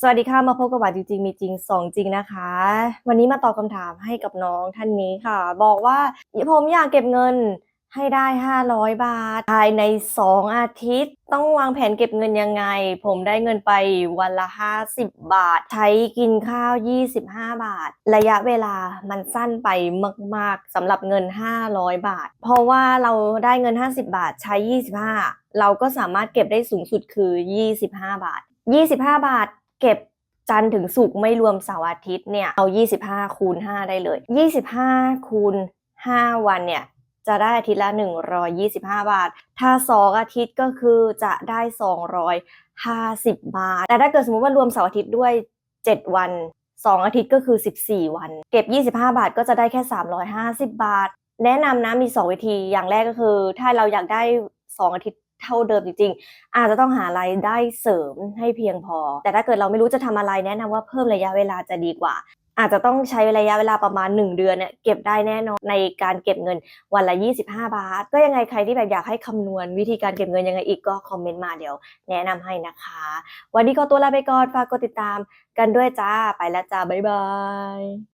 สวัสดีค่ะ มาพบกับหวาจริงๆมีจริงสองจริงนะคะ วันนี้มาตอบคำถามให้กับน้องท่านนี้ค่ะ บอกว่าผมอยากเก็บเงินให้ได้ 500 บาท ภายใน 2 อาทิตย์ ต้องวางแผนเก็บเงินยังไง ผมได้เงินไปวันละ 50 บาท ใช้กินข้าว 25 บาท ระยะเวลามันสั้นไปมาก ๆสำหรับเงิน 500 บาท เพราะว่าเราได้เงิน 50 บาท ใช้ 25 เราก็สามารถเก็บได้สูงสุดคือ 25 บาท 25 บาท เก็บจันถึงศุกไม่รวมเสาร์อาทิตย์เนี่ยเอา 25 คูณ 5 ได้เลย 25 คูณ 5 วันเนี่ยจะได้อาทิตย์ละ 125 บาท ถ้า 2 อาทิตย์ก็คือจะได้ 250 บาท แต่ถ้าเกิดสมมติว่ารวมเสาร์อาทิตย์ด้วย 7 วัน 2 อาทิตย์ก็คือ 14 วัน เก็บ 25 บาทก็จะได้แค่ 350 บาท แนะนำนะมี 2 วิธี อย่างแรกก็คือ ถ้าเราอยากได้ 2 อาทิตย์ เท่าเดิมจริงๆ อาจจะต้องหารายได้เสริมให้เพียงพอ แต่ถ้าเกิดเราไม่รู้จะทำอะไรแนะนำว่าเพิ่มระยะเวลาจะดีกว่า อาจจะต้องใช้ระยะเวลาประมาณ 1 เดือนเนี่ยเก็บได้แน่นอนในการเก็บเงินวันละ 25 บาท ก็ยังไงใครที่แบบอยากให้คำนวณวิธีการเก็บเงินยังไงอีกก็คอมเมนต์มาเดี๋ยวแนะนำให้นะคะ วันนี้ขอตัวลาไปก่อนฝากกดติดตามกันด้วยจ้าไปแล้วจ้าบ๊ายบาย